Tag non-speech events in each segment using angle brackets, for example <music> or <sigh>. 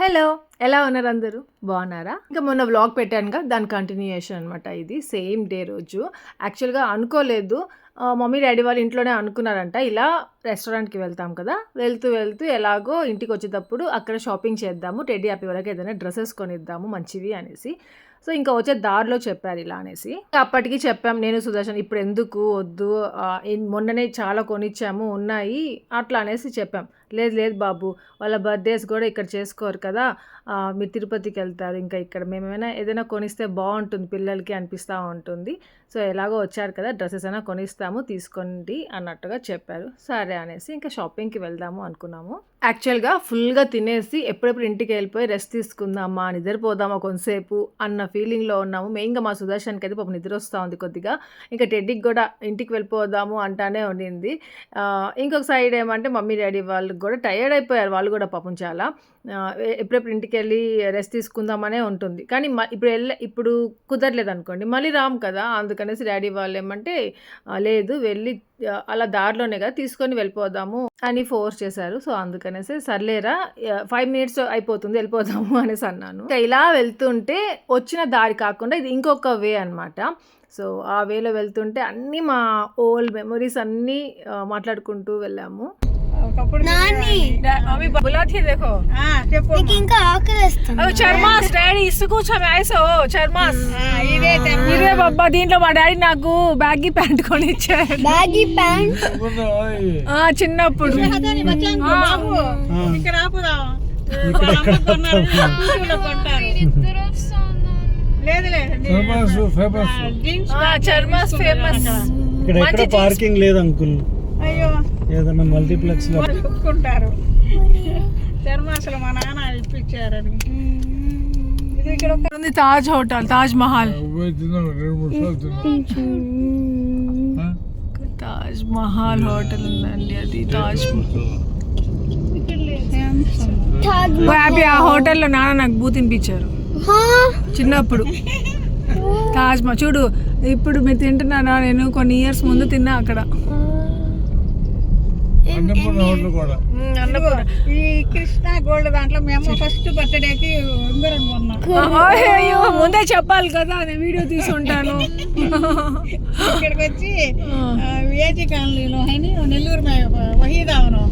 Hello ఎలా ఉన్నారు అందరూ? బాగున్నారా? ఇంకా మొన్న వ్లాగ్ పెట్టానుగా దాని కంటిన్యూయేషన్ అనమాట ఇది సేమ్ డే రోజు. యాక్చువల్గా అనుకోలేదు. మమ్మీ డాడీ వాళ్ళు ఇంట్లోనే అనుకున్నారంట. ఇలా రెస్టారెంట్కి వెళ్తాం కదా వెళ్తూ వెళ్తూ ఎలాగో ఇంటికి వచ్చేటప్పుడు అక్కడ షాపింగ్ చేద్దాము టెడ్డీ హ్యాపీ వరకు ఏదైనా డ్రెస్సెస్ కొనిద్దాము మంచివి అనేసి. సో ఇంకా వచ్చే దారిలో చెప్పారు ఇలా అనేసి. అప్పటికి చెప్పాం నేను సుదర్శన్ ఇప్పుడు ఎందుకు వద్దు మొన్ననే చాలా కొనిచ్చాము ఉన్నాయి అట్లా అనేసి చెప్పాం. లేదు లేదు బాబు. వాళ్ళ బర్త్డేస్ కూడా ఇక్కడ చేసుకోరు కదా. మీరు తిరుపతికి వెళ్తారు ఇంకా ఇక్కడ. మేము ఏమైనా ఏదైనా కొనిస్తే బాగుంటుంది పిల్లలకి అనిపిస్తూ ఉంటుంది. సో ఎలాగో వచ్చారు కదా డ్రెస్సెస్ అయినా కొనిస్తాము తీసుకోండి అన్నట్టుగా చెప్పారు. సరే అనేసి ఇంకా షాపింగ్కి వెళ్దాము అనుకున్నాము. యాక్చువల్గా ఫుల్గా తినేసి ఎప్పుడెప్పుడు ఇంటికి వెళ్ళిపోయి రెస్ట్ తీసుకుందామా నిద్రపోదామా కొంతసేపు అన్న ఫీలింగ్లో ఉన్నాము. మెయిన్గా మా సుదర్శన్కి అయితే పాపం నిద్ర వస్తూ ఉంది కొద్దిగా. ఇంకా టెడ్డీకి కూడా ఇంటికి వెళ్ళిపోదాము అంటానే ఉండింది. ఇంకొక సైడ్ ఏమంటే మమ్మీ డాడీ వాళ్ళు కూడా టయర్డ్ అయిపోయారు వాళ్ళు కూడా పాపం చాలా. ఎప్పుడెప్పుడు ఇంటికి వెళ్ళి రెస్ట్ తీసుకుందామనే ఉంటుంది. కానీ మ ఇప్పుడు వెళ్ళ ఇప్పుడు కుదరలేదు అనుకోండి. మళ్ళీ రాము కదా అందుకనేసి డాడీ వాళ్ళు ఏమంటే లేదు వెళ్ళి అలా దారిలోనే కదా తీసుకొని వెళ్ళిపోదాము అని ఫోర్స్ చేశారు. సో అందుకనేసి సర్లేరా ఫైవ్ మినిట్స్ అయిపోతుంది వెళ్ళిపోదాము <laughs> అనేసి అన్నాను. ఇలా వెళ్తుంటే వచ్చిన దారి కాకుండా ఇది ఇంకొక వే అన్నమాట. సో ఆ వేలో వెళ్తుంటే అన్నీ మా ఓల్డ్ మెమరీస్ అన్నీ మాట్లాడుకుంటూ వెళ్ళాము. నీకు ఇంకా ఆకలిస్తుంది అవి చర్మాస్ డాడీ ఇసుకూర్చోమి ఐసో చర్మాస్ ఇదే. ఇదే బాబా దీంట్లో మా డాడీ నాకు బ్యాగీ ప్యాంట్ కొని ఇచ్చారు బ్యాగీ ప్యాంట్ ఆ, చిన్నప్పుడు ఇక్కడ ఆపుదాం చర్మాస్ ఫేమస్ ఇక్కడ ఎక్కడ పార్కింగ్ లేదు అంకుల్ అయ్యో ఏదన్నా మల్టీప్లెక్స్లో కొనుక్కుంటారు చర్మాసలు మా నాన్న ఇప్పించారని. ఇది ఇక్కడ ఉంది తాజ్ హోటల్ తాజ్ మహల్. తాజ్ మహల్ హోటల్ ఉందండి అది తాజ్ తాజ్ హ్యాపీ ఆ హోటల్లో నాన్న నాకు బూ తినిపించారు. చిన్నప్పుడు. తాజ్ మహల్. చూడు ఇప్పుడు మీరు తింటున్నానా? నేను కొన్ని ఇయర్స్ ముందు తిన్నా అక్కడ. ఈ కృష్ణ గోల్డ్ దాంట్లో మేము ఫస్ట్ బర్త్డేకి ఉంగరం కొన్నాం. అయ్యో ముందే చెప్పాలి కదా నేను వీడియో తీసుకుంటాను. ఇక్కడికి వచ్చి విఏజీ కాలనీలో అని నెల్లూరు మే- వహీదావనం.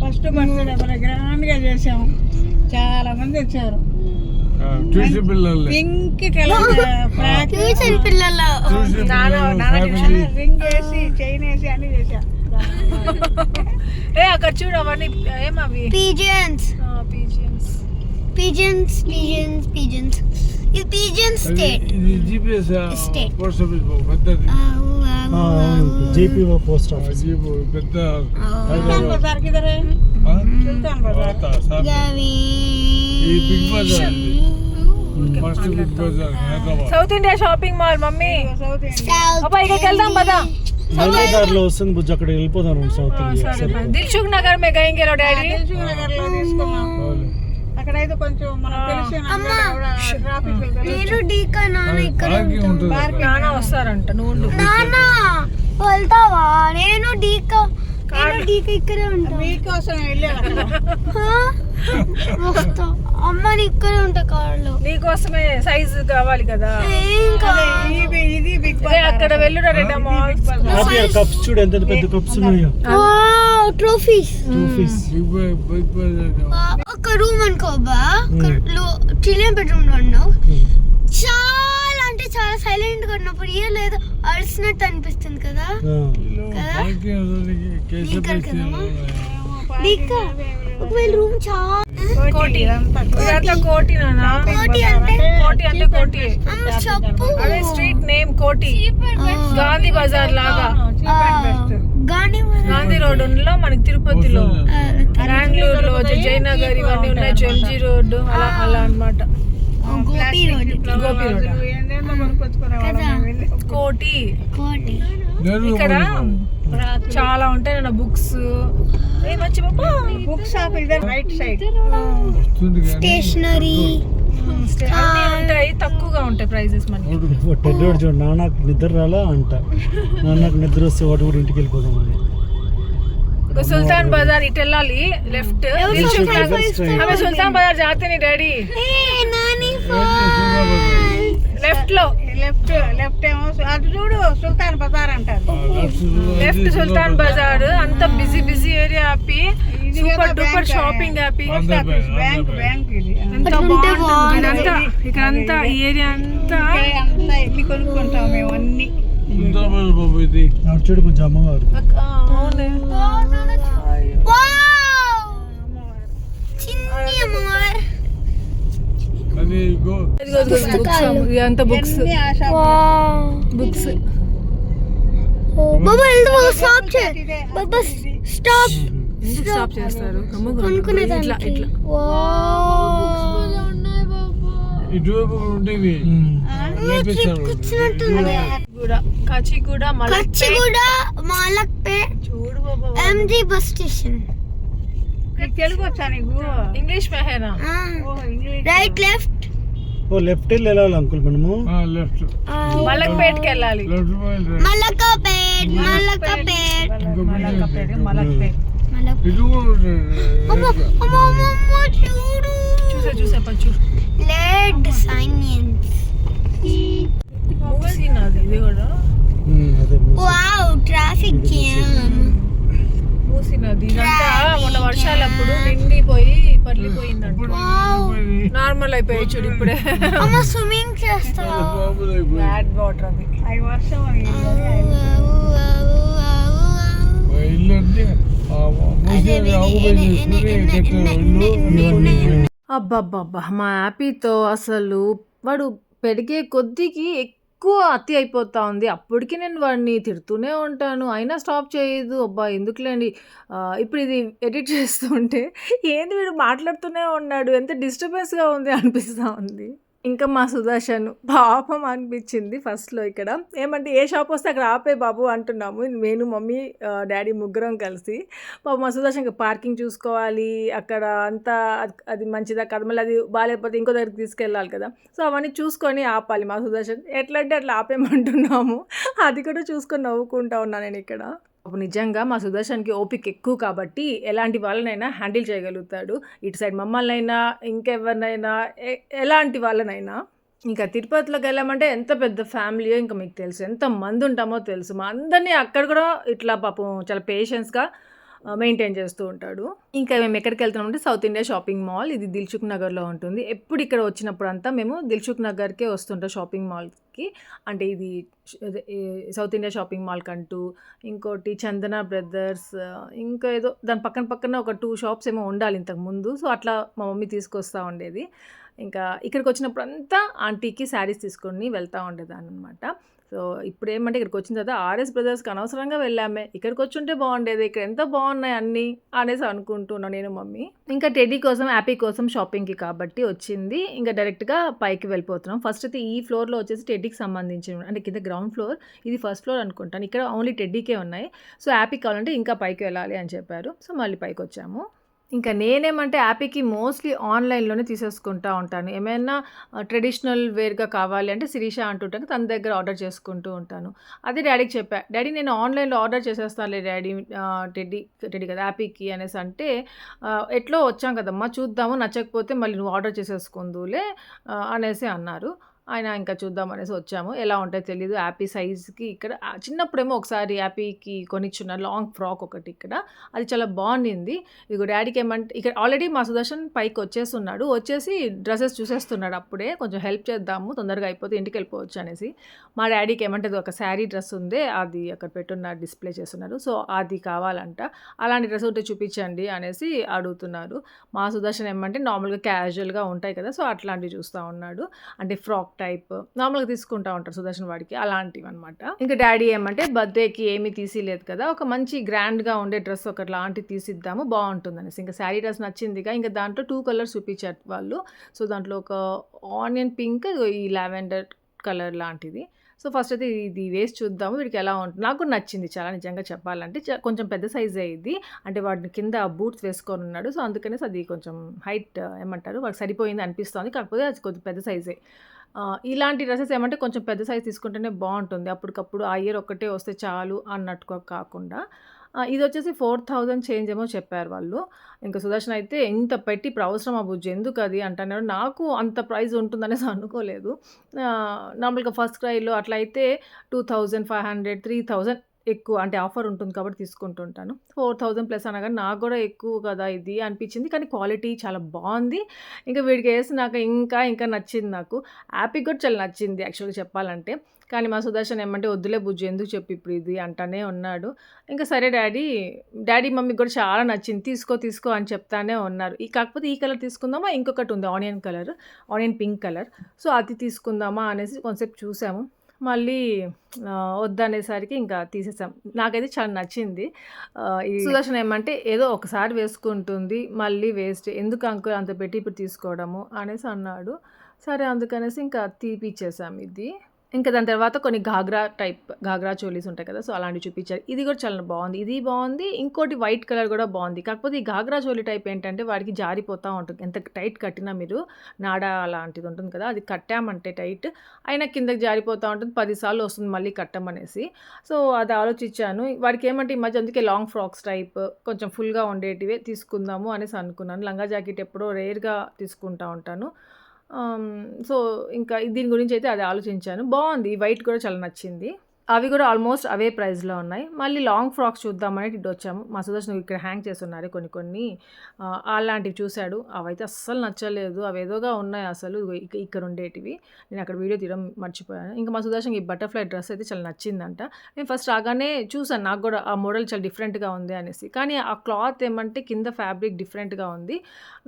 ఫస్ట్ బర్త్డే మన గ్రాండ్గా చేసాం చాలా మంది వచ్చారు. పింక్ కలర్ ఫ్రాక్ ట్యూషన్ పిల్లలు రింగ్ వేసి చైన్ వేసి అన్ని చేసాం ఏ అక్కడ చూడు అవన్నీ ఏమవి pigeons pigeons pigeons pigeons pigeons ఇది pigeon state State. Post office పెద్దది JP post office Sultan Bazar కిదరే Sultan Bazar గవి ఈ Big Bazaar South India shopping mall mummy. అబ్బా ఇక్కడికి వెళ్దాం పదా దారిలో వస్తుంది బుజ్జి అక్కడ వెళ్ళిపోదాం సౌత్ ఇండియా. సరే దిల్సుఖ్ నగర్ మే గయింగే డాడీ? దిల్సుఖ్ నగర్లో తీసుకున్నాం అక్కడైతే కొంచెం మనకు తెలిసిన ట్రాఫిక్ నేను డీకా నాన్న ఇక్కడ పార్కింగ్ ఉంటుంది. నాన్న వస్తారంట నువ్వు. నాన్న వెళ్తావా? నేను డీకా మీకోసం? వస్తా. అమ్మని ఇక్కడే ఉంటా కార్లో. నీకోసమే సైజ్ కావాలి కదా. ఇది ఇది బిగ్ అక్కడ వెళ్ళురా రెండు మాల్స్ హ్యాపీ కప్స్ చూడు ఎంత పెద్ద కప్స్ ఉన్నాయో. ట్రోఫీస్ ట్రోఫీస్ బిగ్ బ- బిగ్ బజార్ ఒక రూమ్ అనుకోబా చిల్డ్రన్ బెడ్రూమ్లో ఉన్నావు. చాలా చాలా సైలెంట్గా ఉన్నప్పుడు ఏ లేదు అరిసినట్టు అనిపిస్తుంది కదా? ఒకవేళ రూమ్ చాలా కోటి. కోటి. అంటే కోటి అదే స్ట్రీట్ నేమ్ కోటి. గాంధీ బజార్ లాగా. గాంధీ గాంధీ రోడ్లో మనకి తిరుపతిలో. బెంగళూరులో జయనగర్ ఇవన్నీ ఉన్నాయి. ఎంజీ రోడ్డు అలా అలా అన్నమాట. గోపి రోడ్. గోపి కోటి. ఇక్కడ చాలా ఉంటాయి నాన్న బుక్స్. ఏ మంచి బాబా బుక్ షాప్ ఇదే రైట్ సైడ్. స్టేషనరీ. అన్నీ ఉంటాయి. తక్కువగా ఉంటాయి ప్రైజెస్ మనకి. టెడ్డోడు చూడు నాన్నకు నిద్ర రాలా అంట. నాన్నకు నిద్ర వస్తే వాటి కూడా ఇంటికి వెళ్ళిపోదాం అని. సుల్తాన్ బజార్ ఇటు వెళ్ళాలి లెఫ్ట్. సుల్తాన్ బజార్ జాతే నీ డాడీ. నాని లెఫ్ట్లో లెఫ్ట్ లెఫ్ట్ ఏమో అటు చూడు సుల్తాన్ బజార్ అంటారు. లెఫ్ట్ సుల్తాన్ బజార్ అంత busy busy area Happy super duper shopping Happy bank bank ఇది. ఎంత బాగుంటుంది. ఇదంతా ఇక్కడంతా ఈ ఏరియా అంతా. ఇక్కడ అంతా వెళ్ళి కొనుక్కుంటాం మేము అన్ని. చూడు కొంచెం అమ్మవారు. అవునే. చిన్ని అమ్మవారు అది గో ఇదిగో ఇదిగో బుక్స్ ఇదంతా బుక్స్ బుక్స్ బాబా స్టాప్ చే బాబా స్టాప్ చేస్తారు? ఇట్లా ఇట్లా. ఇటువైపు చూడు బాబా ఎంజీ బస్ స్టేషన్ తెలుగు వచ్చా నీకు? ఇంగ్లీష్ మెహేనా? Right left. ఓ లెఫ్ట్ వెళ్ళి వెళ్ళాలి అంకుల్ మనము. లెఫ్ట్. మలక్పేట్కి వెళ్ళాలి మలకపేట్ మలకపేట్ మలక్పేట్ మలక్పేట్ చూడు. చూసా చూసా పచ్చు లెడ్ సైనియన్స్ మూసినది ఇది కూడా. వావ్ ట్రాఫిక్ జామ్ మూసినది ఇదంతా మొన్న వర్షాలప్పుడు నిండిపోయి పర్లిపోయిందంట నార్మల్ అయిపోయి చూడు ఇప్పుడే. అమ్మ స్విమ్మింగ్ అయిపోయి. బ్యాడ్ వాటర్ అది. అవి వర్షం అబ్బబ్బబ్బా మా యాపీతో అసలు వాడు పెరిగే కొద్దికి ఎక్కువ అతి అయిపోతా ఉంది. అప్పటికి నేను వాడిని తిడుతూనే ఉంటాను. అయినా స్టాప్ చేయదు అబ్బా! ఎందుకులేండి? ఇప్పుడు ఇది ఎడిట్ చేస్తుంటే ఏంది వీడు మాట్లాడుతూనే ఉన్నాడు? ఎంత డిస్టర్బెన్స్గా ఉంది అనిపిస్తూ ఉంది. ఇంకా మా సుదర్శన్ పాపం అనిపించింది ఫస్ట్లో ఇక్కడ. ఏమంటే ఏ షాప్ వస్తే అక్కడ ఆపే బాబు అంటున్నాము. నేను మమ్మీ డాడీ ముగ్గురం కలిసి. పాపం మా సుదర్శన్ పార్కింగ్ చూసుకోవాలి. అక్కడ అంతా అది- మంచిదా కదా. మళ్ళీ అది బాగాలేకపోతే ఇంకో దగ్గరికి తీసుకెళ్ళాలి కదా. సో అవన్నీ చూసుకొని ఆపాలి మా సుదర్శన్. ఎట్లంటే అట్లా ఆపేయమంటున్నాము. అది కూడా చూసుకొని నవ్వుకుంటా ఉన్నా నేను ఇక్కడ. నిజంగా మా సుదర్శన్కి ఓపిక ఎక్కువ కాబట్టి ఎలాంటి వాళ్ళనైనా హ్యాండిల్ చేయగలుగుతాడు. ఇటు సైడ్ మమ్మల్నైనా ఇంకెవరినైనా ఎలాంటి వాళ్ళనైనా. ఇంకా తిరుపతిలోకి వెళ్ళామంటే ఎంత పెద్ద ఫ్యామిలీయో ఇంకా మీకు తెలుసు. ఎంత మంది ఉంటామో తెలుసు. మా అందరినీ అక్కడ కూడా ఇట్లా పాపం చాలా పేషెన్స్గా మెయింటైన్ చేస్తూ ఉంటాడు. ఇంకా మేము ఎక్కడికి వెళ్తున్నామంటే సౌత్ ఇండియా షాపింగ్ మాల్. ఇది దిల్చుక్ నగర్లో ఉంటుంది. ఎప్పుడు ఇక్కడ వచ్చినప్పుడు అంతా మేము దిల్చుక్ నగర్కే వస్తుంటాం షాపింగ్ మాల్కి. అంటే ఇది సౌత్ ఇండియా షాపింగ్ మాల్ కంటూ ఇంకోటి చందన బ్రదర్స్ ఇంకా ఏదో దాని పక్కన పక్కన ఒక టూ షాప్స్ ఏమో ఉండాలి ఇంతకు ముందు. సో అట్లా మా మమ్మీ తీసుకొస్తూ ఉండేది. ఇంకా ఇక్కడికి వచ్చినప్పుడు అంతా ఆంటీకి శారీస్ తీసుకొని వెళ్తూ ఉండేదాన్ని అనమాట సో ఇప్పుడు ఏమంటే ఇక్కడికి వచ్చిన తర్వాత ఆర్ఎస్ బ్రదర్స్కి అనవసరంగా వెళ్ళామే. ఇక్కడికి వచ్చి ఉంటే బాగుండేది ఇక్కడ ఎంత బాగున్నాయి అన్నీ అనేసి అనుకుంటున్నాను నేను మమ్మీ. ఇంకా టెడ్డీ కోసం యాపీ కోసం షాపింగ్కి కాబట్టి వచ్చింది. ఇంకా డైరెక్ట్గా పైకి వెళ్ళిపోతున్నాం. ఫస్ట్ అయితే ఈ ఫ్లోర్లో వచ్చేసి టెడ్డీకి సంబంధించిన అంటే కింద గ్రౌండ్ ఫ్లోర్. ఇది ఫస్ట్ ఫ్లోర్ అనుకుంటాను. ఇక్కడ ఓన్లీ టెడ్డీకే ఉన్నాయి. సో హ్యాపీ కావాలంటే ఇంకా పైకి వెళ్ళాలి అని చెప్పారు. సో మళ్ళీ పైకి వచ్చాము ఇంకా నేనేమంటే యాపీకి మోస్ట్లీ ఆన్లైన్లోనే తీసేసుకుంటా ఉంటాను. ఏమైనా ట్రెడిషనల్ వేర్గా కావాలి అంటే శిరీష అంటుంటాను తన దగ్గర ఆర్డర్ చేసుకుంటూ ఉంటాను. అదే డాడీకి చెప్పా డాడీ నేను ఆన్లైన్లో ఆర్డర్ చేసేస్తానులే డాడీ టెడ్డీ టెడ్డీ కదా యాపీకి అనేసి అంటే ఎట్లో వచ్చాం కదమ్మా చూద్దాము నచ్చకపోతే మళ్ళీ నువ్వు ఆర్డర్ చేసేసుకుందులే అనేసి అన్నారు. ఆయన ఇంకా చూద్దాం అనేసి వచ్చాము. ఎలా ఉంటాయో తెలియదు యాపీ సైజ్కి ఇక్కడ చిన్నప్పుడేమో ఒకసారి యాపీకి కొనిచ్చున్నారు లాంగ్ ఫ్రాక్ ఒకటి ఇక్కడ. అది చాలా బాగుండింది. ఇదిగో డాడీకి ఏమంటే ఇక్కడ ఆల్రెడీ మా సుదర్శన్ పైకి వచ్చేస్తున్నాడు. వచ్చేసి డ్రెస్సెస్ చూసేస్తున్నాడు అప్పుడే. కొంచెం హెల్ప్ చేద్దాము తొందరగా అయిపోతే ఇంటికి వెళ్ళిపోవచ్చు అనేసి. మా డాడీకి ఏమంటే ఒక శారీ డ్రెస్ ఉంది. అది అక్కడ పెట్టున్నారు డిస్ప్లే చేస్తున్నారు సో అది కావాలంట. అలాంటి డ్రెస్ ఉంటే చూపించండి అనేసి అడుగుతున్నారు. మా సుదర్శన్ ఏమంటే నార్మల్గా క్యాజువల్గా ఉంటాయి కదా. సో అట్లాంటివి చూస్తూ ఉన్నాడు. అంటే ఫ్రాక్ టైప్ నార్మల్గా తీసుకుంటా ఉంటారు సుదర్శన్ వాడికి అలాంటివి అనమాట ఇంకా డాడీ ఏమంటే బర్త్డేకి ఏమీ తీసిలేదు కదా ఒక మంచి గ్రాండ్గా ఉండే డ్రెస్ ఒకటి లాంటివి తీసిద్దాము బాగుంటుంది అనేసి ఇంకా శారీ డ్రెస్ నచ్చిందిగా ఇంకా దాంట్లో టూ కలర్స్ చూపించారు వాళ్ళు. సో దాంట్లో ఒక ఆనియన్ పింక్ ఈ లావెండర్ కలర్ లాంటిది. సో ఫస్ట్ అయితే ఇది వేసి చూద్దాము వీడికి ఎలా ఉంటుంది నాకు కూడా నచ్చింది చాలా నిజంగా చెప్పాలంటే. కొంచెం పెద్ద సైజే ఇది. అంటే వాడిని కింద బూట్స్ వేసుకొని ఉన్నాడు. సో అందుకనేసి అది కొంచెం హైట్ ఏమంటారు వాడికి సరిపోయింది అనిపిస్తుంది. కాకపోతే అది కొంచెం పెద్ద సైజే. ఇలాంటి డ్రెస్సెస్ ఏమంటే కొంచెం పెద్ద సైజ్ తీసుకుంటేనే బాగుంటుంది. అప్పటికప్పుడు ఆ ఇయర్ ఒక్కటే వస్తే చాలు అన్నట్టుగా కాకుండా. ఇది వచ్చేసి ఫోర్ థౌజండ్ చేంజ్ ఏమో చెప్పారు వాళ్ళు. ఇంకా సుదర్శన్ అయితే ఇంత పెట్టి ఇప్పుడు అవసరమా బుజ్జి? ఎందుకు అది అంటున్నారు. నాకు అంత ప్రైస్ ఉంటుందనేసి <laughs> అనుకోలేదు. నార్మల్గా ఫస్ట్ క్రైలో అట్లా అయితే two thousand five hundred three thousand ఎక్కువ అంటే ఆఫర్ ఉంటుంది కాబట్టి తీసుకుంటుంటాను. ఫోర్ థౌజండ్ ప్లస్ అనగా నాకు కూడా ఎక్కువ కదా ఇది అనిపించింది. కానీ క్వాలిటీ చాలా బాగుంది. ఇంకా వీడికి వేసి నాకు ఇంకా ఇంకా నచ్చింది నాకు. యాపీ కూడా చాలా నచ్చింది యాక్చువల్గా చెప్పాలంటే. కానీ మా సుదర్శన్ ఏమంటే వద్దులే బుజ్జు ఎందుకు చెప్పి ఇప్పుడు ఇది? అంటానే ఉన్నాడు. ఇంకా సరే డాడీ డాడీ మమ్మీకి కూడా చాలా నచ్చింది. తీసుకో తీసుకో అని చెప్తానే ఉన్నారు. ఈ కాకపోతే ఈ కలర్ తీసుకుందామా? ఇంకొకటి ఉంది onion colour onion pink colour. So అది తీసుకుందామా అనేసి కొంచెంసేపు చూసాము. మళ్ళీ వద్దనేసరికి ఇంకా తీసేసాం. నాకైతే చాలా నచ్చింది. ఈ సుదర్శన్ ఏమంటే ఏదో ఒకసారి వేసుకుంటుంది మళ్ళీ వేస్ట్. ఎందుకు అంకుల్ అంత పెట్టి ఇప్పుడు తీసుకోవడము? అనేసి అన్నాడు. సరే అందుకనేసి ఇంకా తీపిచ్చేసాం ఇది. ఇంకా దాని తర్వాత కొన్ని ఘాగ్రా టైప్ ఘాగ్రా చోలీస్ ఉంటాయి కదా సో అలాంటివి చూపించారు. ఇది కూడా చాలా బాగుంది. ఇది బాగుంది. ఇంకోటి వైట్ కలర్ కూడా బాగుంది. కాకపోతే ఈ ఘాగ్రా చోలీ టైప్ ఏంటంటే వాడికి జారిపోతూ ఉంటుంది. ఎంత టైట్ కట్టినా మీరు నాడ అలాంటిది ఉంటుంది కదా అది కట్టామంటే టైట్. అయినా కిందకి జారిపోతూ ఉంటుంది. పదిసార్లు వస్తుంది మళ్ళీ కట్టమనేసి. సో అది ఆలోచించాను. వాడికి ఏమంటే ఈ మధ్య అందుకే లాంగ్ ఫ్రాక్స్ టైప్ కొంచెం ఫుల్గా ఉండేటివే తీసుకుందాము అనేసి అనుకున్నాను. లంగా జాకెట్ ఎప్పుడో రేర్గా తీసుకుంటా ఉంటాను. సో ఇంకా దీని గురించి అయితే అది ఆలోచించాను. బాగుంది. వైట్ కూడా చాలా నచ్చింది. అవి కూడా ఆల్మోస్ట్ అవే ప్రైస్లో ఉన్నాయి. మళ్ళీ లాంగ్ ఫ్రాక్స్ చూద్దామని ఇటు వచ్చాము. మా సుదర్శన్ ఇక్కడ హ్యాంగ్ చేస్తున్నారు కొన్ని కొన్ని. అలాంటివి చూశాడు. అవైతే అస్సలు నచ్చలేదు. అవి ఏదోగా ఉన్నాయి అసలు. ఇక్కడ ఉండేటివి. నేను అక్కడ వీడియో తీయడం మర్చిపోయాను. ఇంకా మా సుదర్శన్ ఈ బటర్ఫ్లై డ్రెస్ అయితే చాలా నచ్చిందంట. నేను ఫస్ట్ రాగానే చూసాను నాకు కూడా ఆ మోడల్ చాలా డిఫరెంట్గా ఉంది అనేసి. కానీ ఆ క్లాత్ ఏమంటే కింద ఫ్యాబ్రిక్ డిఫరెంట్గా ఉంది.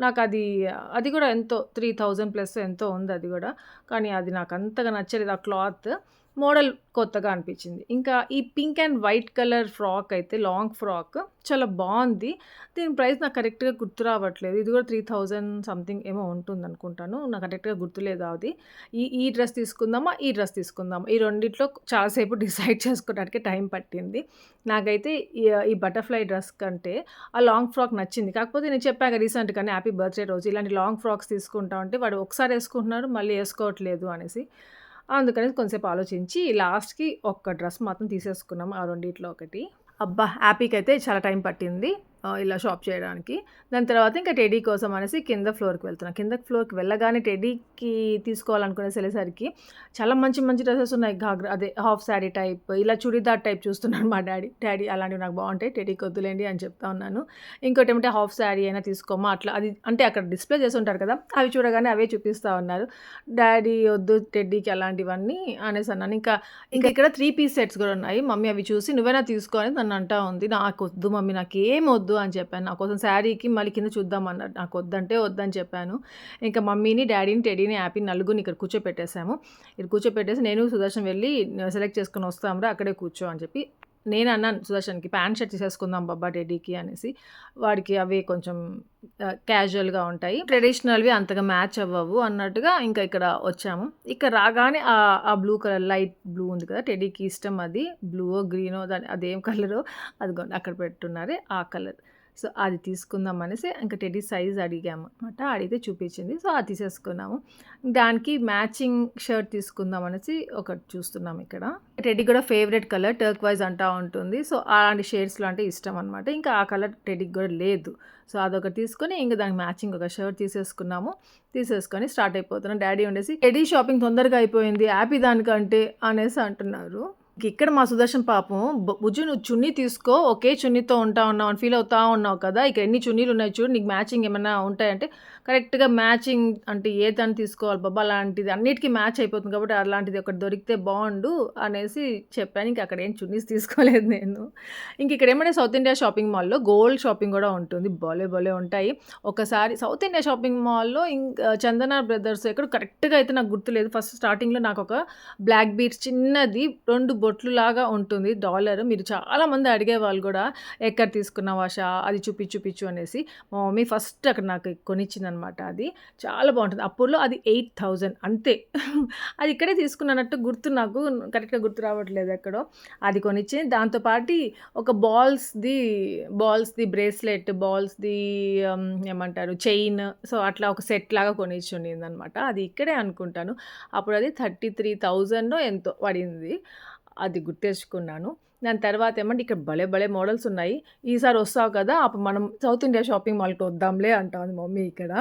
నాకు అది అది కూడా ఎంతో త్రీ థౌజండ్ ప్లస్ ఎంతో ఉంది అది కూడా. కానీ అది నాకు అంతగా నచ్చలేదు ఆ క్లాత్. మోడల్ కొత్తగా అనిపించింది. ఇంకా ఈ pink and white colour frock అయితే లాంగ్ ఫ్రాక్ చాలా బాగుంది. దీని ప్రైస్ నాకు కరెక్ట్గా గుర్తు రావట్లేదు. ఇది కూడా త్రీ థౌజండ్ సంథింగ్ ఏమో ఉంటుంది అనుకుంటాను. నాకు కరెక్ట్గా గుర్తులేదు అది. ఈ ఈ డ్రెస్ తీసుకుందామా? ఈ డ్రెస్ తీసుకుందామా? ఈ రెండిట్లో చాలాసేపు <laughs> డిసైడ్ చేసుకోవడానికి టైం పట్టింది. నాకైతే ఈ ఈ బటర్ఫ్లై డ్రెస్ కంటే ఆ లాంగ్ ఫ్రాక్ నచ్చింది. కాకపోతే నేను చెప్పాక రీసెంట్గానే హ్యాపీ బర్త్డే రోజు ఇలాంటి లాంగ్ ఫ్రాక్స్ తీసుకుంటా ఉంటే వాడు ఒకసారి వేసుకుంటున్నాడు మళ్ళీ వేసుకోవట్లేదు అనేసి. అందుకని కొంచెంసేపు ఆలోచించి లాస్ట్కి ఒక్క డ్రెస్ మాత్రం తీసేసుకున్నాం ఆ రెండిట్లో ఒకటి. అబ్బా హ్యాపీకి అయితే చాలా టైం పట్టింది. ఇలా షాప్ చేయడానికి. దాని తర్వాత ఇంకా టెడీ కోసం అనేసి కింద ఫ్లోర్కి వెళ్తున్నాను కింద ఫ్లోర్కి వెళ్ళగానే టెడీకి తీసుకోవాలనుకునే వెళ్ళేసరికి చాలా మంచి మంచి డ్రెస్సెస్ ఉన్నాయి. ఘాగ్రా అదే హాఫ్ శారీ టైప్ ఇలా చుడిదార్ టైప్ చూస్తున్నాను మా డాడీ. డాడీ అలాంటివి నాకు బాగుంటాయి. టెడీకి వద్దులేండి అని చెప్తా ఉన్నాను. ఇంకోటి ఏమంటే హాఫ్ శారీ అయినా తీసుకోమా అట్లా అది అంటే అక్కడ డిస్ప్లే చేసి ఉంటారు కదా అవి చూడగానే అవే చూపిస్తూ ఉన్నారు. డాడీ వద్దు టెడ్డీకి అలాంటివన్నీ అనేసి అన్నాను. ఇంకా ఇంకా ఇక్కడ త్రీ పీస్ సెట్స్ కూడా ఉన్నాయి. మమ్మీ అవి చూసి నువ్వైనా తీసుకో అని నన్ను అంటా ఉంది. నాకు వద్దు మమ్మీ నాకు ఏం వద్దు. వద్దు అని చెప్పాను. నా కోసం శారీకి మళ్ళీ కింద చూద్దాం అన్నాడు. నాకు వద్దంటే వద్దని చెప్పాను. ఇంకా మమ్మీని డాడీని టెడీని హ్యాపీ నలుగురిని ఇక్కడ కూర్చోపెట్టేసాము. ఇక్కడ కూర్చోపెట్టేసి నేను సుదర్శన్ వెళ్ళి సెలెక్ట్ చేసుకుని వస్తాంరా అక్కడే కూర్చో అని చెప్పి నేను అన్నాను సుదర్శన్కి ప్యాంట్ షర్ట్ తీసేసుకుందాం బాబా డెడీకి అనేసి. వాడికి అవి కొంచెం క్యాజువల్గా ఉంటాయి. ట్రెడిషనల్వి అంతగా మ్యాచ్ అవ్వవు అన్నట్టుగా ఇంకా ఇక్కడ వచ్చాము. ఇక్కడ రాగానే ఆ ఆ బ్లూ కలర్ లైట్ బ్లూ ఉంది కదా టెడీకి ఇష్టం అది బ్లూ గ్రీనో దాని అదేం కలరో అది అక్కడ పెట్టున్నారే ఆ కలర్. సో అది తీసుకుందాం అనేసి ఇంకా టెడీ సైజ్ అడిగాము అనమాట అడిగితే చూపించింది. సో అది తీసేసుకున్నాము. దానికి మ్యాచింగ్ షర్ట్ తీసుకుందాం అనేసి ఒకటి చూస్తున్నాం ఇక్కడ. టెడీ కూడా ఫేవరెట్ కలర్ టర్క్ వైజ్ అంటా ఉంటుంది. సో అలాంటి షేడ్స్లో అంటే ఇష్టం అనమాట ఇంకా ఆ కలర్ టెడీకి కూడా లేదు. సో అదొకటి తీసుకొని ఇంకా దానికి మ్యాచింగ్ ఒక షర్ట్ తీసేసుకున్నాము. తీసేసుకొని స్టార్ట్ అయిపోతున్నాం. డాడీ ఉండేసి టెడీ షాపింగ్ తొందరగా అయిపోయింది. హ్యాపీ దానికంటే అనేసి అంటున్నారు. ఇక్కడ మా సుదర్శన్ పాపం బుజ్జు నువ్వు చున్నీ తీసుకో ఒకే చున్నీతో ఉంటా ఉన్నావు అని ఫీల్ అవుతా ఉన్నావు కదా ఇక ఎన్ని చున్నీలు ఉన్నాయి చూడు నీకు మ్యాచింగ్ ఏమైనా ఉంటాయంటే కరెక్ట్గా మ్యాచింగ్ అంటే ఏ తను తీసుకోవాలి బాబా అలాంటిది అన్నిటికీ మ్యాచ్ అయిపోతుంది కాబట్టి అలాంటిది ఒకటి దొరికితే బాగుండు అనేసి చెప్పాను. ఇంక అక్కడ ఏం చున్నీస్ తీసుకోలేదు నేను. ఇంక ఇక్కడ ఏమంటే సౌత్ ఇండియా షాపింగ్ మాల్లో గోల్డ్ షాపింగ్ కూడా ఉంటుంది. భలే భలే ఉంటాయి. ఒకసారి సౌత్ ఇండియా షాపింగ్ మాల్లో ఇంకా చందన బ్రదర్స్ ఎక్కడ కరెక్ట్గా అయితే నాకు గుర్తులేదు. ఫస్ట్ స్టార్టింగ్లో నాకు ఒక బ్లాక్ బీట్స్ చిన్నది రెండు బొట్లు లాగా ఉంటుంది డాలర్. మీరు చాలా మంది అడిగే వాళ్ళు కూడా ఎక్కడ తీసుకున్నావా షా అది చూపించు చూపించు అనేసి మా మమ్మీ ఫస్ట్ అక్కడ నాకు కొనిచ్చింది అనమాట అది. చాలా బాగుంటుంది. అప్పుడులో అది ఎయిట్ థౌజండ్ అంతే. <laughs> అది ఇక్కడే తీసుకున్నట్టు గుర్తు నాకు. కరెక్ట్గా గుర్తు రావట్లేదు ఎక్కడో. అది కొనిచ్చింది దాంతోపాటు ఒక బాల్స్ది బాల్స్ది బ్రేస్లెట్ బాల్స్ది ఏమంటారు చైన్. సో అట్లా ఒక సెట్ లాగా కొనిచ్చి ఉండింది అనమాట అది ఇక్కడే అనుకుంటాను. అప్పుడు అది థర్టీ త్రీ థౌజండ్ ఎంతో పడింది. అది గుర్తెచ్చుకున్నాను. దాని తర్వాత ఏమంటే ఇక్కడ భలే భలే మోడల్స్ ఉన్నాయి. ఈసారి వస్తావు కదా అప్పుడు మనం సౌత్ ఇండియా షాపింగ్ మాల్కి వద్దాంలే అంటుంది మమ్మీ ఇక్కడ.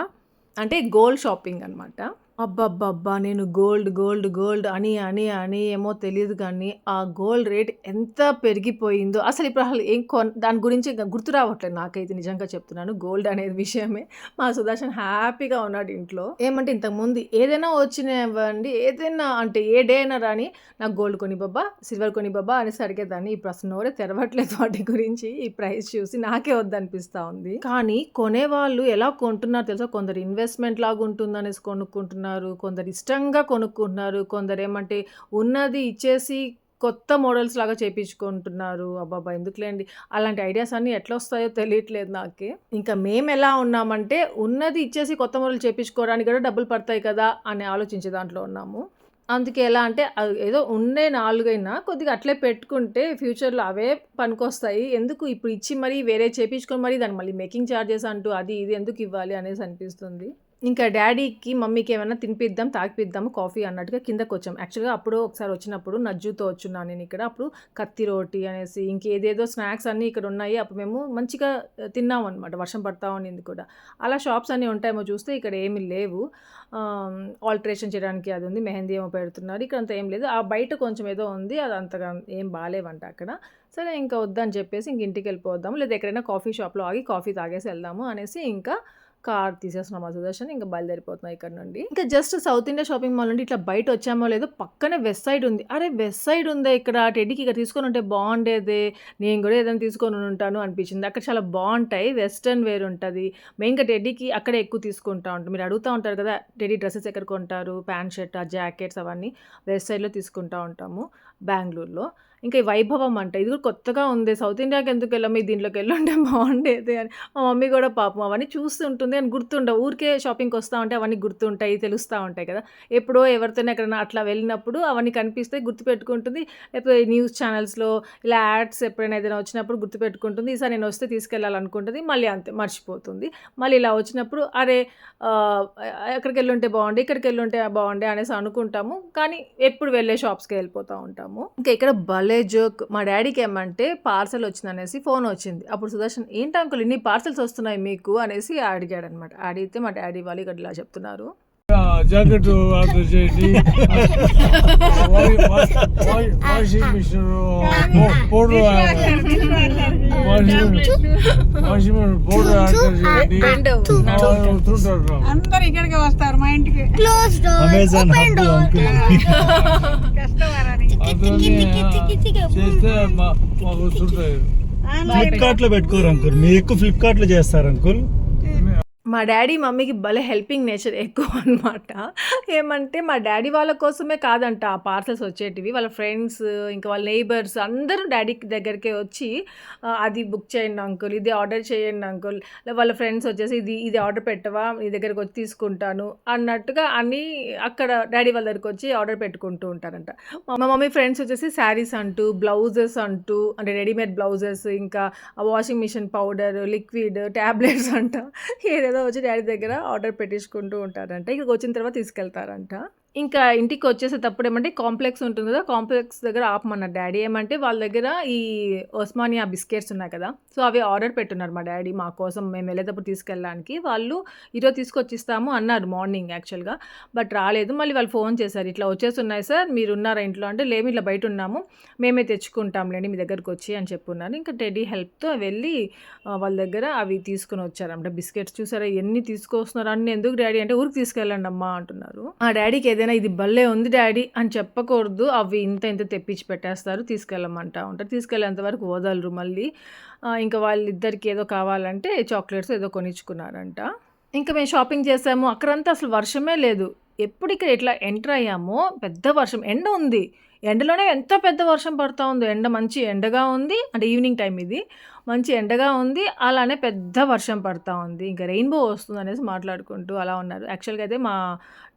అంటే గోల్డ్ షాపింగ్ అనమాట అబ్బబ్బబ్బా నేను గోల్డ్ గోల్డ్ గోల్డ్ అని అని అని ఏమో తెలియదు కానీ ఆ గోల్డ్ రేట్ ఎంత పెరిగిపోయిందో అసలు ఇప్పుడు అసలు ఏం కొన్ దాని గురించి ఇంకా గుర్తు రావట్లేదు నాకైతే నిజంగా చెప్తున్నాను. గోల్డ్ అనేది విషయమే. మా సుదర్శన్ హ్యాపీగా ఉన్నాడు ఇంట్లో. ఏమంటే ఇంతకుముందు ఏదైనా వచ్చినవ్వండి ఏదైనా అంటే ఏ డే అయినా రాని నాకు గోల్డ్ కొని బాబా సిల్వర్ కొని బాబా అనేసి అడిగేదాన్ని ఇప్పుడు అసలు నోరే తెరవట్లేదు వాటి గురించి. ఈ ప్రైస్ చూసి నాకే వద్దనిపిస్తా ఉంది. కానీ కొనేవాళ్ళు ఎలా కొంటున్నారు తెలుసా? కొందరు ఇన్వెస్ట్మెంట్ లాగా ఉంటుందనేసి కొనుక్కుంటున్నారు. కొనుక్కుంటున్నారు కొందరు ఇష్టంగా కొనుక్కుంటున్నారు కొందరు ఏమంటే ఉన్నది ఇచ్చేసి కొత్త మోడల్స్ లాగా చేపించుకుంటున్నారు. అబ్బాబా ఎందుకులేండి? అలాంటి ఐడియాస్ అన్నీ ఎట్లా వస్తాయో తెలియట్లేదు నాకే. ఇంకా మేము ఎలా ఉన్నామంటే ఉన్నది ఇచ్చేసి కొత్త మోడల్ చేపించుకోవడానికి కూడా డబ్బులు పడతాయి కదా అని ఆలోచించే దాంట్లో ఉన్నాము. అందుకే ఎలా అంటే అది ఏదో ఉండే నాలుగైనా కొద్దిగా అట్లే పెట్టుకుంటే ఫ్యూచర్లో అవే పనికొస్తాయి. ఎందుకు ఇప్పుడు ఇచ్చి మరీ వేరే చేపించుకొని మరీ దాన్ని మళ్ళీ మేకింగ్ ఛార్జెస్ అంటూ అది ఇది ఎందుకు ఇవ్వాలి అనేసి అనిపిస్తుంది. ఇంకా డాడీకి మమ్మీకి ఏమైనా తినిపిద్దాం తాగిపిద్దాము కాఫీ అన్నట్టుగా కిందకు వచ్చాం. యాక్చువల్గా అప్పుడు ఒకసారి వచ్చినప్పుడు నజ్జుతో వచ్చున్నాను నేను ఇక్కడ. అప్పుడు కత్తి రోటి అనేసి ఇంకేదేదో స్నాక్స్ అన్నీ ఇక్కడ ఉన్నాయి. అప్పుడు మేము మంచిగా తిన్నాం అనమాట వర్షం పడతా ఉండింది కూడా. అలా షాప్స్ అన్నీ ఉంటాయేమో చూస్తే ఇక్కడ ఏమి లేవు. ఆల్టరేషన్ చేయడానికి అది ఉంది. మెహందీ ఏమో పెడుతున్నారు. ఇక్కడ అంత ఏం లేదు. ఆ బయట కొంచెం ఏదో ఉంది. అది అంతగా ఏం బాగాలేవంట అక్కడ. సరే ఇంకా వద్దని చెప్పేసి ఇంక ఇంటికి వెళ్ళిపోదాము. లేదా ఎక్కడైనా కాఫీ షాప్లో ఆగి కాఫీ తాగేసి వెళ్దాము అనేసి ఇంకా కార్ తీసేస్తున్నాం మా సుదర్శన్ ఇంకా బయలుదేరిపోతున్నాం ఇక్కడ నుండి. ఇంకా just South India shopping mall నుండి ఇట్లా బయట వచ్చామో లేదో పక్కనే వెస్ట్ సైడ్ ఉంది. అరే వెస్ట్ సైడ్ ఉందే ఇక్కడ టెడ్డీకి ఇక్కడ తీసుకొని ఉంటే బాగుండేదే. నేను కూడా ఏదైనా తీసుకొని ఉంటాను అనిపించింది. అక్కడ చాలా బాగుంటాయి వెస్ట్రన్ వేర్ ఉంటుంది. మెయిన్గా టెడ్డీకి అక్కడే ఎక్కువ తీసుకుంటా ఉంటాం. మీరు అడుగుతూ ఉంటారు కదా టెడ్డీ డ్రెస్సెస్ ఎక్కడ కొంటారు ప్యాంట్ షర్ట్ ఆ జాకెట్స్ అవన్నీ వెస్ట్ సైడ్లో తీసుకుంటా ఉంటాము బెంగళూరులో ఇంకా ఈ వైభవం అంట. ఇది కూడా కొత్తగా ఉంది. సౌత్ ఇండియాకి ఎందుకు వెళ్ళాము దీంట్లోకి వెళ్ళుంటే బాగుండేది అని. మా మమ్మీ కూడా పాపం అవన్నీ చూస్తుంటుంది అని గుర్తుండవు. ఊరికే షాపింగ్కి వస్తూ ఉంటే అవన్నీ గుర్తుంటాయి తెలుస్తూ ఉంటాయి కదా. ఎప్పుడో ఎవరితోనే ఎక్కడైనా అట్లా వెళ్ళినప్పుడు అవన్నీ కనిపిస్తే గుర్తుపెట్టుకుంటుంది. లేకపోతే న్యూస్ ఛానల్స్లో ఇలా యాడ్స్ ఎప్పుడైనా ఏదైనా వచ్చినప్పుడు గుర్తుపెట్టుకుంటుంది. ఈసారి నేను వస్తే తీసుకెళ్ళాలనుకుంటుంది. మళ్ళీ అంతే మర్చిపోతుంది. మళ్ళీ ఇలా వచ్చినప్పుడు అరే ఎక్కడికి వెళ్ళుంటే బాగుండే ఇక్కడికి వెళ్ళుంటే బాగుండే అనేసి అనుకుంటాము. కానీ ఎప్పుడు వెళ్ళే షాప్స్కి వెళ్ళిపోతూ ఉంటాము. ఇంకా ఇక్కడ భలే జోక్ మా డాడీకి ఏమంటే పార్సల్ వచ్చింది అనేసి ఫోన్ వచ్చింది. అప్పుడు సుదర్శన్ ఏంటి అంకుల్ ఇన్ని పార్సల్స్ వస్తున్నాయి మీకు? అనేసి అడిగాడనమాట. అడిగితే మా డాడీ వాళ్ళు ఇక్కడ ఇలా చెప్తున్నారు. జాకెట్ ఆర్డర్ చేయండి. Washing machine powder washing machine powder order చేయండి? వస్తుంటారు అందరు ఇక్కడికి వస్తారు మా ఇంటికి. అమెజాన్ <laughs> చేస్తే మాకు వస్తుంటాయి. ఫ్లిప్కార్ట్లో పెట్టుకోరు అంకుల్ మీరు ఎక్కువ ఫ్లిప్కార్ట్లో చేస్తారు అంకుల్ మా డాడీ మమ్మీకి భలే హెల్పింగ్ నేచర్ ఎక్కువ అనమాట ఏమంటే మా డాడీ వాళ్ళ కోసమే కాదంట ఆ పార్సల్స్ వచ్చేటివి. వాళ్ళ ఫ్రెండ్స్ ఇంకా వాళ్ళ నైబర్స్ అందరూ డాడీ దగ్గరికే వచ్చి అది బుక్ చేయండి అంకుల్ ఇది ఆర్డర్ చేయండి అంకుల్ వాళ్ళ ఫ్రెండ్స్ వచ్చేసి ఇది ఇది ఆర్డర్ పెట్టవా నీ దగ్గరికి వచ్చి తీసుకుంటాను అన్నట్టుగా అన్నీ అక్కడ డాడీ వాళ్ళ దగ్గరికి వచ్చి ఆర్డర్ పెట్టుకుంటూ ఉంటారంట. మా మమ్మీ ఫ్రెండ్స్ వచ్చేసి శారీస్ అంటూ బ్లౌజెస్ అంటూ అంటే రెడీమేడ్ బ్లౌజెస్ ఇంకా washing machine powder liquid tablets అంట. ఏదేదో వచ్చి డాడీ దగ్గర ఆర్డర్ పెట్టించుకుంటూ ఉంటారంట. ఇక్కడికి వచ్చిన తర్వాత తీసుకెళ్తారంట. ఇంకా ఇంటికి వచ్చేసేటప్పుడు ఏమంటే కాంప్లెక్స్ ఉంటుంది కదా కాంప్లెక్స్ దగ్గర ఆపమన్నారు. డాడీ ఏమంటే వాళ్ళ దగ్గర ఈ ఒస్మానియా బిస్కెట్స్ ఉన్నాయి కదా సో అవి ఆర్డర్ పెట్టున్నారు మా డాడీ. మా కోసం మేము వెళ్ళేటప్పుడు తీసుకెళ్ళడానికి వాళ్ళు ఈరోజు తీసుకొచ్చిస్తాము అన్నారు మార్నింగ్ యాక్చువల్గా. బట్ రాలేదు మళ్ళీ వాళ్ళు ఫోన్ చేశారు. ఇట్లా వచ్చేస్తున్నాయి సార్ మీరు ఉన్నారా ఇంట్లో? అంటే లేము ఇట్లా బయట ఉన్నాము మేమే తెచ్చుకుంటాంలేండి మీ దగ్గరకు వచ్చి అని చెప్పున్నారు. ఇంకా టెడీ హెల్ప్తో వెళ్ళి వాళ్ళ దగ్గర అవి తీసుకుని వచ్చారంట. బిస్కెట్స్ చూసారా ఎన్ని తీసుకొస్తున్నారు అన్ని ఎందుకు డాడీ అంటే ఊరికి తీసుకెళ్ళండి అమ్మా అంటున్నారు. ఆ డాడీకి ఏదైనా ఇది భలే ఉంది డాడీ అని చెప్పకూడదు. అవి ఇంత ఇంత తెప్పించి పెట్టేస్తారు. తీసుకెళ్ళమంటా ఉంటారు. తీసుకెళ్ళేంత వరకు వదలరు మళ్ళీ. ఇంకా వాళ్ళిద్దరికి ఏదో కావాలంటే చాక్లెట్స్ ఏదో కొనిచ్చుకున్నారంట. ఇంకా మేము షాపింగ్ చేసాము. అక్కడంతా అసలు వర్షమే లేదు. ఎప్పుడు ఇక్కడ ఇట్లా ఎంటర్ అయ్యామో పెద్ద వర్షం. ఎండ ఉంది. ఎండలోనే ఎంత పెద్ద వర్షం పడుతూ ఉందో. ఎండ మంచి ఎండగా ఉంది. అంటే ఈవినింగ్ టైం ఇది. మంచి ఎండగా ఉంది. అలానే పెద్ద వర్షం పడతా ఉంది. ఇంకా రెయిన్బో వస్తుంది అనేసి మాట్లాడుకుంటూ అలా ఉన్నారు. యాక్చువల్గా అయితే మా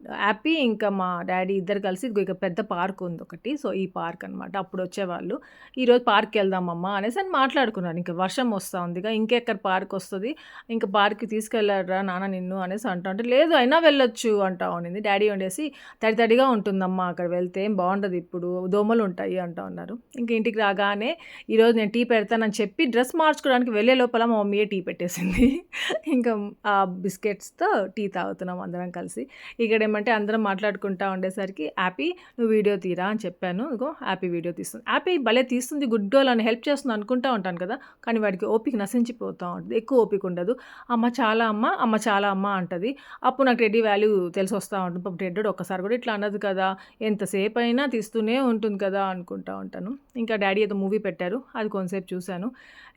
హ్యాపీ. ఇంకా మా డాడీ ఇద్దరు కలిసి ఇక పెద్ద పార్క్ ఉంది ఒకటి. సో ఈ పార్క్ అనమాట అప్పుడు వచ్చేవాళ్ళు. ఈరోజు పార్క్కి వెళ్దామమ్మా అనేసి అని మాట్లాడుకున్నారు. ఇంకా వర్షం వస్తూ ఉందిగా ఇంకెక్కడ పార్క్ వస్తుంది? ఇంకా పార్క్కి తీసుకెళ్ళారా నాన్న నిన్ను అనేసి అంటా అంటే లేదు అయినా వెళ్ళొచ్చు అంటా ఉండింది. డాడీ ఉండేసి తడి తడిగా ఉంటుందమ్మా అక్కడ వెళ్తే ఏం బాగుండదు ఇప్పుడు దోమలు ఉంటాయి అంటా ఉన్నారు. ఇంకా ఇంటికి రాగానే ఈరోజు నేను టీ పెడతానని చెప్పి డ్రెస్ మార్చుకోవడానికి వెళ్ళే లోపల మా మమ్మీయే టీ పెట్టేసింది. <laughs> ఇంకా ఆ బిస్కెట్స్తో టీ తాగుతున్నాం అందరం కలిసి. ఇక్కడ ఏమంటే అందరం మాట్లాడుకుంటా ఉండేసరికి హ్యాపీ నువ్వు వీడియో తీరా అని చెప్పాను. ఇగో హ్యాపీ వీడియో తీస్తుంది. హ్యాపీ భలే తీస్తుంది గుడ్ గర్ల్ అని హెల్ప్ చేస్తుంది అనుకుంటా ఉంటాను కదా. కానీ వాడికి ఓపిక నశించిపోతూ ఉంటుంది. ఎక్కువ ఓపిక ఉండదు. అమ్మ చాలా అమ్మ అమ్మ చాలా అమ్మ అంటది. అప్పుడు నాకు రెడీ వాల్యూ తెలిసి వస్తూ ఉంటుంది. పాపం రెడ్డి ఒక్కసారి కూడా ఇట్లా అన్నది కదా. ఎంతసేపు అయినా తీస్తూనే ఉంటుంది కదా అనుకుంటా ఉంటాను. ఇంకా డాడీ ఏదో మూవీ పెట్టారు. అది కొంతసేపు చూశాను.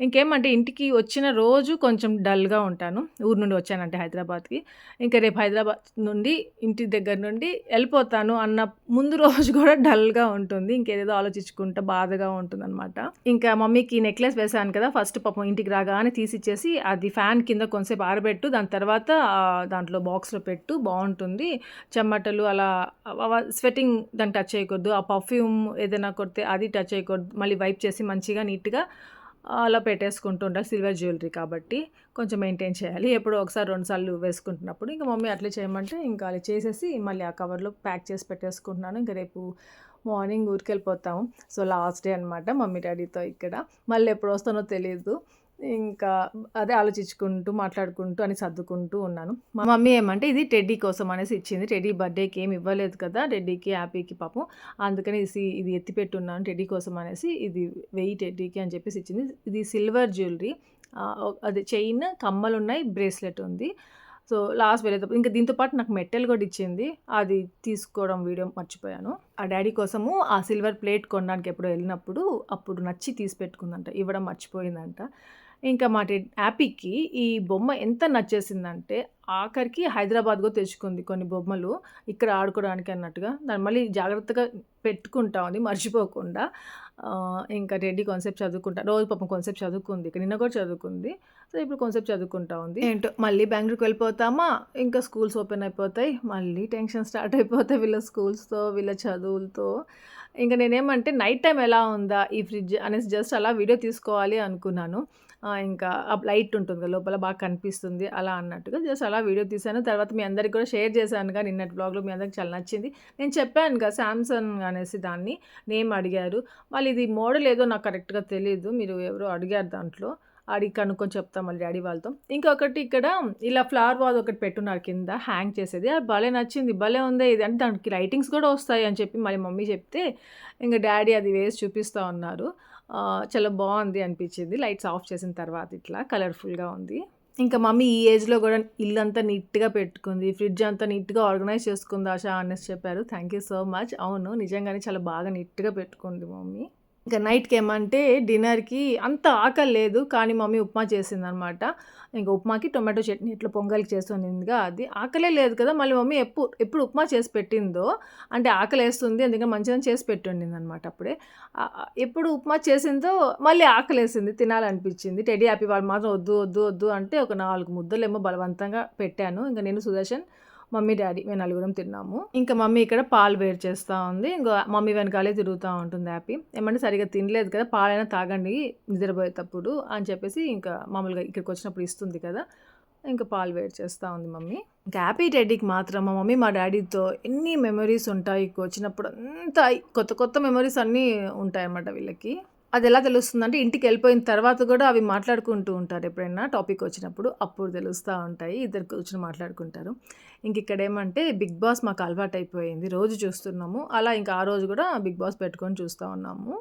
ఇంకేమంటే ఇంటికి వచ్చిన రోజు కొంచెం డల్గా ఉంటాను. ఊరు నుండి వచ్చానంటే హైదరాబాద్కి. ఇంకా రేపు హైదరాబాద్ నుండి ఇంటి దగ్గర నుండి వెళ్ళిపోతాను అన్న ముందు రోజు కూడా డల్గా ఉంటుంది. ఇంకేదేదో ఆలోచించుకుంటా బాధగా ఉంటుంది అనమాట ఇంకా మమ్మీకి నెక్లెస్ వేసాను కదా ఫస్ట్ పాపం ఇంటికి రాగానే తీసిచ్చేసి అది ఫ్యాన్ కింద కొంతసేపు ఆరబెట్టు దాని తర్వాత దాంట్లో బాక్స్లో పెట్టు బాగుంటుంది. చెమ్మటలు అలా స్వెట్టింగ్ దాన్ని టచ్ చేయకూడదు. ఆ పర్ఫ్యూమ్ ఏదైనా కొడితే అది టచ్ చేయకూడదు. మళ్ళీ వైప్ చేసి మంచిగా నీట్గా అలా పెట్టేసుకుంటూ ఉండాలి సిల్వర్ జ్యువెలరీ కాబట్టి కొంచెం మెయింటైన్ చేయాలి. ఎప్పుడో ఒకసారి రెండు సార్లు వేసుకుంటున్నప్పుడు ఇంకా మమ్మీ అట్లే చేయమంటే ఇంకా అలా చేసేసి మళ్ళీ ఆ కవర్లో ప్యాక్ చేసి పెట్టేసుకుంటున్నాను. ఇంకా రేపు మార్నింగ్ ఊరికెళ్ళిపోతాము. సో లాస్ట్ డే అనమాట మమ్మీ డాడీతో ఇక్కడ. మళ్ళీ ఎప్పుడు వస్తానో తెలియదు ఇంకా అదే ఆలోచించుకుంటూ మాట్లాడుకుంటూ అని సర్దుకుంటూ ఉన్నాను. మా మమ్మీ ఏమంటే ఇది టెడ్డీ కోసం అనేసి ఇచ్చింది. టెడ్డీ బర్త్డేకి ఏమి ఇవ్వలేదు కదా టెడ్డీకి హ్యాపీకి పాపం. అందుకని ఇది ఇది ఎత్తిపెట్టున్నాను టెడ్డీ కోసం అనేసి ఇది వెయ్యి టెడ్డీకి అని చెప్పేసి ఇచ్చింది. ఇది సిల్వర్ జ్యువెలరీ. అది చైన్ కమ్మలు ఉన్నాయి బ్రేస్లెట్ ఉంది. సో లాస్ట్ వెళ్ళేటప్పుడు ఇంకా దీంతో పాటు నాకు మెట్టెల్ కూడా ఇచ్చింది. అది తీసుకోవడం వీడియో మర్చిపోయాను. ఆ డాడీ కోసము ఆ సిల్వర్ ప్లేట్ కొనడానికి ఎప్పుడు వెళ్ళినప్పుడు అప్పుడు నచ్చి తీసి పెట్టుకుందంట. ఇవ్వడం మర్చిపోయిందంట. ఇంకా మా యాపీకి ఈ బొమ్మ ఎంత నచ్చేసిందంటే ఆఖరికి హైదరాబాద్ తెచ్చుకుంది కొన్ని బొమ్మలు ఇక్కడ ఆడుకోవడానికి అన్నట్టుగా. దాన్ని మళ్ళీ జాగ్రత్తగా పెట్టుకుంటా ఉంది మర్చిపోకుండా. ఇంకా రెడ్డి కాన్సెప్ట్ చదువుకుంటా రోజు పాపం కాన్సెప్ట్ చదువుకుంది ఇక్కడ నిన్న కూడా చదువుకుంది. సో ఇప్పుడు కాన్సెప్ట్ చదువుకుంటా ఉంది. ఏంటో మళ్ళీ బెంగళూరుకి వెళ్ళిపోతామా? ఇంకా స్కూల్స్ ఓపెన్ అయిపోతాయి మళ్ళీ టెన్షన్ స్టార్ట్ అయిపోతాయి వీళ్ళ స్కూల్స్తో వీళ్ళ చదువులతో. ఇంకా నేనేమంటే నైట్ టైం ఎలా ఉందా ఈ ఫ్రిడ్జ్ అనేసి జస్ట్ అలా వీడియో తీసుకోవాలి అనుకున్నాను. ఆ, ఇంకా లైట్ ఉంటుంది కదా లోపల బాగా కనిపిస్తుంది అలా అన్నట్టుగా జస్ట్ అలా వీడియో తీశాను. తర్వాత మీ అందరికి కూడా షేర్ చేశానుగా నిన్నటి బ్లాగ్లో మీ అందరికి చాలా నచ్చింది. నేను చెప్పాను కదా శాంసంగ్ అనేసి దాన్ని నేమ్ అడిగారు. వాళ్ళు ఇది మోడల్ ఏదో నాకు కరెక్ట్గా తెలియదు మీరు ఎవరో అడిగారు దాంట్లో. అడిగి కనుక్కొని చెప్తాం మళ్ళీ డాడీ వాళ్ళతో. ఇంకొకటి ఇక్కడ ఇలా ఫ్లవర్ వాజ్ ఒకటి పెట్టున్నారు కింద హ్యాంగ్ చేసేది. అది భలే నచ్చింది భలే ఉంది ఇది. అంటే దానికి లైటింగ్స్ కూడా వస్తాయి అని చెప్పి మళ్ళీ మమ్మీ చెప్తే ఇంకా డాడీ అది వేసి చూపిస్తూ ఉన్నారు చాలా బాగుంది అనిపించింది. లైట్స్ ఆఫ్ చేసిన తర్వాత ఇట్లా కలర్ఫుల్గా ఉంది. ఇంకా మమ్మీ ఈ ఏజ్లో కూడా ఇల్లు అంతా నీట్గా పెట్టుకుంది. ఫ్రిడ్జ్ అంతా నీట్గా ఆర్గనైజ్ చేసుకుంది ఆశ అనేసి చెప్పారు. Thank you so much. అవును నిజంగానే చాలా బాగా నీట్గా పెట్టుకుంది మమ్మీ. ఇంకా నైట్కి ఏమంటే డిన్నర్కి అంత ఆకలి లేదు. కానీ మమ్మీ ఉప్మా చేసింది అనమాట ఇంకా ఉప్మాకి టొమాటో చట్నీ ఇట్లా పొంగల్కి చేస్తుందిగా అది. ఆకలే లేదు కదా మళ్ళీ మమ్మీ ఎప్పుడు ఎప్పుడు ఉప్మా చేసి పెట్టిందో అంటే ఆకలి వేస్తుంది అందుకని మంచిగా చేసి పెట్టిండింది అనమాట అప్పుడే ఎప్పుడు ఉప్మా చేసిందో మళ్ళీ ఆకలి వేసింది తినాలనిపించింది. టెడీ హ్యాపీ వాళ్ళు మాత్రం వద్దు వద్దు వద్దు అంటే ఒక నాలుగు ముద్దలు ఏమో బలవంతంగా పెట్టాను. ఇంకా నేను సుదర్శన్ మమ్మీ డాడీ మేము నలుగురం తిన్నాము. ఇంకా మమ్మీ ఇక్కడ పాలు వేడి చేస్తూ ఉంది. ఇంకా మమ్మీ వెనకాలే తిరుగుతూ ఉంటుంది హ్యాపీ. ఏమంటే సరిగా తినలేదు కదా పాలైనా తాగండి నిద్రపోయేటప్పుడు అని చెప్పేసి ఇంకా మామూలుగా ఇక్కడికి వచ్చినప్పుడు ఇస్తుంది కదా ఇంకా పాలు వేడి చేస్తూ ఉంది మమ్మీ. ఇంకా హ్యాపీ డాడీకి మాత్రం మా మమ్మీ మా డాడీతో ఎన్ని మెమరీస్ ఉంటాయి ఇక్కడ వచ్చినప్పుడు అంతా కొత్త కొత్త మెమరీస్ అన్నీ ఉంటాయి అన్నమాట వీళ్ళకి. అది ఎలా తెలుస్తుందంటే ఇంటికి వెళ్ళిపోయిన తర్వాత కూడా అవి మాట్లాడుకుంటూ ఉంటారు ఎప్పుడైనా టాపిక్ వచ్చినప్పుడు అప్పుడు తెలుస్తూ ఉంటాయి ఇద్దరు కూర్చొని మాట్లాడుకుంటారు. ఇంక ఇక్కడ ఏమంటే బిగ్ బాస్ మాకు అలవాటు అయిపోయింది రోజు చూస్తున్నాము. అలా ఇంకా ఆ రోజు కూడా బిగ్ బాస్ పెట్టుకొని చూస్తూ ఉన్నాము.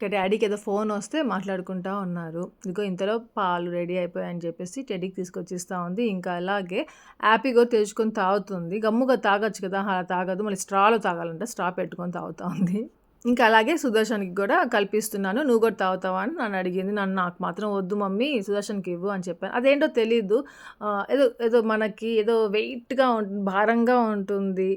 ఇక డాడీకి ఏదో ఫోన్ వస్తే మాట్లాడుకుంటా ఉన్నారు. ఇదిగో ఇంతలో పాలు రెడీ అయిపోయాయని చెప్పేసి టెడీకి తీసుకొచ్చి ఇస్తూ ఉంది. ఇంకా అలాగే హ్యాపీగా తెచ్చుకొని తాగుతుంది. గమ్ముగా తాగొచ్చు కదా. అలా తాగదు. మళ్ళీ స్ట్రాలో తాగాలంటే. స్ట్రా పెట్టుకొని తాగుతూ ఉంది. ఇంకా అలాగే సుదర్శన్కి కూడా కల్పిస్తున్నాను నువ్వు కూడా తాగుతావా? అని నన్ను అడిగింది. నన్ను నాకు మాత్రం వద్దు మమ్మీ సుదర్శన్కి ఇవ్వు అని చెప్పాను. అదేంటో తెలీదు. ఏదో ఏదో మనకి ఏదో వెయిట్గా ఉంటుంది భారంగా ఉంటుంది.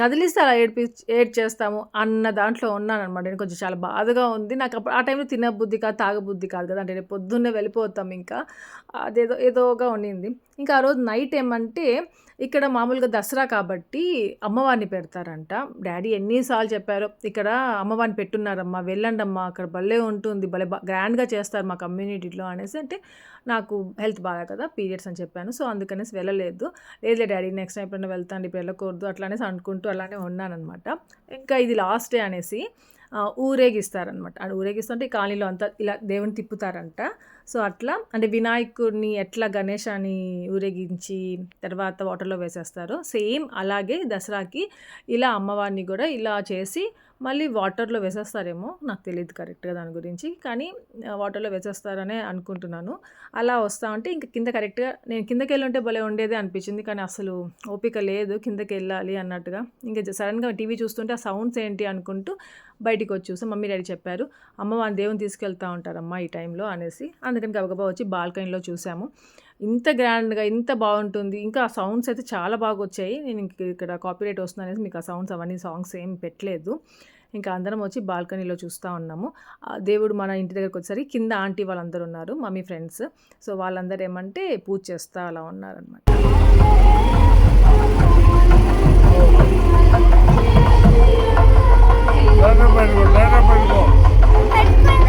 కదిలిస్తే అలా ఏడ్పి ఏడ్ చేస్తాము అన్న దాంట్లో ఉన్నాను అనమాట నేను కొంచెం చాలా బాధగా ఉంది. నాకు అప్పుడు ఆ టైంలో తినే బుద్ధి కాదు తాగ బుద్ధి కాదు కదా. అంటే రేపు పొద్దున్నే వెళ్ళిపోతాం ఇంకా. అదేదో ఏదోగా ఉండింది. ఇంకా ఆ రోజు నైట్ ఏమంటే ఇక్కడ మామూలుగా దసరా కాబట్టి అమ్మవారిని పెడతారంట. డాడీ ఎన్నిసార్లు చెప్పారో ఇక్కడ అమ్మవారిని పెట్టున్నారమ్మా వెళ్ళండి అమ్మా అక్కడ భలే ఉంటుంది భలే బా గ్రాండ్గా చేస్తారు మా కమ్యూనిటీలో అనేసి అంటే నాకు హెల్త్ బాగా కదా పీరియడ్స్ అని చెప్పాను. సో అందుకనేసి వెళ్ళలేదు. లేదు డాడీ నెక్స్ట్ టైం ఎప్పుడైనా వెళ్తాను ఇప్పుడు వెళ్ళకూడదు అట్లానేసి అనుకుంటూ అలానే ఉన్నానమాట ఇంకా ఇది లాస్ట్ డే అనేసి ఊరేగిస్తారనమాట ఊరేగిస్తుంటే ఈ కాలనీలో అంతా ఇలా దేవుని తిప్పుతారంట. సో అట్లా అంటే వినాయకుడిని ఎట్లా గణేశాన్ని ఊరేగించి తర్వాత వాటర్లో వేసేస్తారో సేమ్ అలాగే దసరాకి ఇలా అమ్మవారిని కూడా ఇలా చేసి మళ్ళీ వాటర్లో వేసేస్తారేమో నాకు తెలియదు కరెక్ట్గా దాని గురించి. కానీ వాటర్లో వేసేస్తారనే అనుకుంటున్నాను. అలా వస్తా ఉంటే ఇంకా కింద కరెక్ట్గా నేను కిందకి వెళ్ళి ఉంటే భలే ఉండేదే అనిపించింది. కానీ అసలు ఓపిక లేదు కిందకి వెళ్ళాలి అన్నట్టుగా. ఇంకా సడన్గా టీవీ చూస్తుంటే ఆ సౌండ్స్ ఏంటి అనుకుంటూ బయటికి వచ్చి చూసాం మమ్మీ డాడీ చెప్పారు అమ్మ వాళ్ళని దేవుని తీసుకెళ్తా ఉంటారమ్మా ఈ టైంలో అనేసి. అందుకని గబగబా వచ్చి బాల్కనీలో చూసాము. ఇంత గ్రాండ్గా ఇంత బాగుంటుంది. ఇంకా ఆ సౌండ్స్ అయితే చాలా బాగా వచ్చాయి. నేను ఇక్కడ కాపీరైట్ వస్తుంది అనేసి మీకు ఆ సౌండ్స్ అవన్నీ సాంగ్స్ ఏం పెట్టలేదు. ఇంకా అందరం వచ్చి బాల్కనీలో చూస్తూ ఉన్నాము. దేవుడు మన ఇంటి దగ్గరకు వచ్చేసరికి కింద ఆంటీ వాళ్ళందరూ ఉన్నారు మమ్మీ ఫ్రెండ్స్. సో వాళ్ళందరూ ఏమంటే పూజ చేస్తా అలా ఉన్నారనమాట పెట్టుకో పెట్టుకో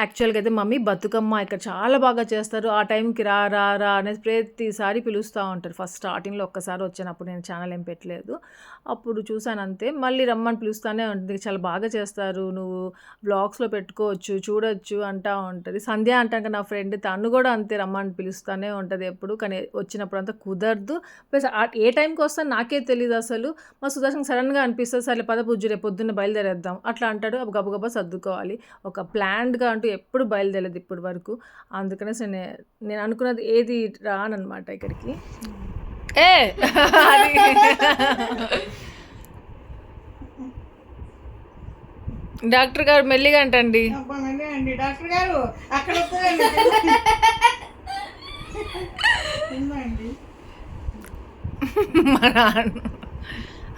యాక్చువల్గా అయితే మమ్మీ బతుకమ్మ ఇక్కడ చాలా బాగా చేస్తారు. ఆ టైంకి రా రా రా అనేది ప్రతిసారి పిలుస్తూ ఉంటారు. ఫస్ట్ స్టార్టింగ్లో ఒక్కసారి వచ్చినప్పుడు నేను ఛానల్ ఏం పెట్టలేదు. అప్పుడు చూసాను అంతే. మళ్ళీ రమ్మని పిలుస్తూనే ఉంటుంది. చాలా బాగా చేస్తారు. నువ్వు బ్లాగ్స్లో పెట్టుకోవచ్చు చూడొచ్చు అంటా ఉంటుంది. సంధ్య అంటాక నా ఫ్రెండ్ తను కూడా అంతే రమ్మని పిలుస్తూనే ఉంటుంది ఎప్పుడు. కానీ వచ్చినప్పుడు అంతా కుదరదు. ప్లస్ ఏ టైంకి వస్తా నాకే తెలియదు అసలు. మా సుదర్శన్ సడన్గా అనిపిస్తుంది సరే పద పూజ రేపు పొద్దున్న బయలుదేరేద్దాం. అట్లా అంటాడు. అప్పుడు గబగబా సర్దుకోవాలి. ఒక ప్లాన్డ్గా అంటూ ఎప్పుడు బయలుదేరలేదు ఇప్పటి వరకు. అందుకనేసి నేను నేను అనుకున్నది ఏది రానమాట ఇక్కడికి. ఏ! డాక్టర్ గారు మెల్లిగా అంటండి. డాక్టర్ గారు అక్కడ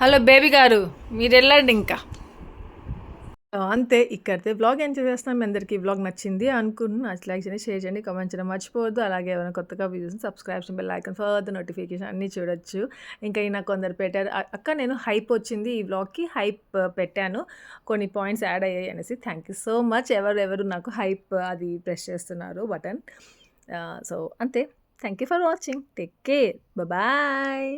హలో బేబీ గారు మీరు వెళ్ళండి ఇంకా. అంతే. ఇక్కడితే బ్లాగ్ ఎంజాయ్ చేస్తున్నాం మీ అందరికీ బ్లాగ్ నచ్చింది అనుకున్నాను నచ్చి లైక్ చేయండి షేర్ చేయండి కమెంట్ చేయడం మర్చిపోవద్దు. అలాగే ఎవరైనా కొత్తగా వ్యూస్ సబ్స్క్రైబ్ చేయండి బెల్ ఐకన్ ఫర్దర్ నోటిఫికేషన్ అన్నీ చూడొచ్చు. ఇంకా ఈయన కొందరు పెట్టారు. అక్క నేను హైప్ వచ్చింది ఈ బ్లాగ్కి. హైప్ పెట్టాను. కొన్ని పాయింట్స్ యాడ్ అయ్యాయి అనేసి థ్యాంక్ యూ సో మచ్. ఎవరు ఎవరు నాకు హైప్ అది ప్రెస్ చేస్తున్నారు బటన్. సో అంతే. Thank you for watching. Take care. Bye